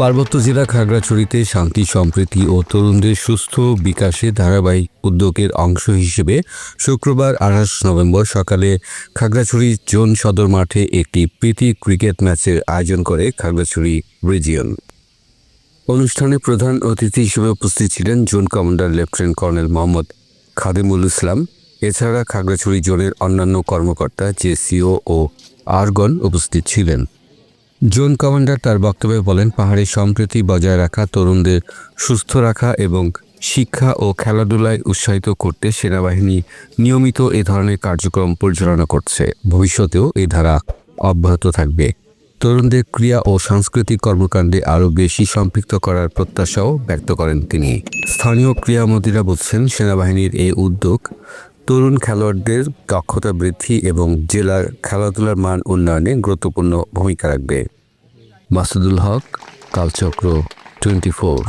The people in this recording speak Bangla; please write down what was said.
পার্বত্য জেলা খাগড়াছড়িতে শান্তি, সম্প্রীতি ও তরুণদের সুস্থ বিকাশে ধারাবাহিক উদ্যোগের অংশ হিসেবে শুক্রবার আঠাশ নভেম্বর সকালে খাগড়াছড়ি জোন সদর মাঠে একটি প্রীতি ক্রিকেট ম্যাচের আয়োজন করে খাগড়াছড়ি রিজিয়ন। অনুষ্ঠানে প্রধান অতিথি হিসেবে উপস্থিত ছিলেন zone commander lieutenant colonel Mohammad Khadimul Islam. এছাড়া খাগড়াছড়ি জোনের অন্যান্য কর্মকর্তা জেসিও ও আরগন উপস্থিত ছিলেন। জোন কমান্ডার তার বক্তব্যে বলেন, পাহাড়ে সম্প্রীতি বজায় রাখা, তরুণদের সুস্থ রাখা এবং শিক্ষা ও খেলাধুলায় উৎসাহিত করতে সেনাবাহিনী নিয়মিত এ ধরনের কার্যক্রম পরিচালনা করছে। ভবিষ্যতেও এই ধারা অব্যাহত থাকবে। তরুণদের ক্রিয়া ও সাংস্কৃতিক কর্মকাণ্ডে আরও বেশি সম্পৃক্ত করার প্রত্যাশাও ব্যক্ত করেন তিনি। স্থানীয় ক্রীড়ামন্ত্রীরা বলছেন, সেনাবাহিনীর এই উদ্যোগ তরুণ খেলোয়াড়দের দক্ষতা বৃদ্ধি এবং জেলার খেলাধুলার মান উন্নয়নে গুরুত্বপূর্ণ ভূমিকা রাখবে। Masudul Haque, Kalchakra twenty four.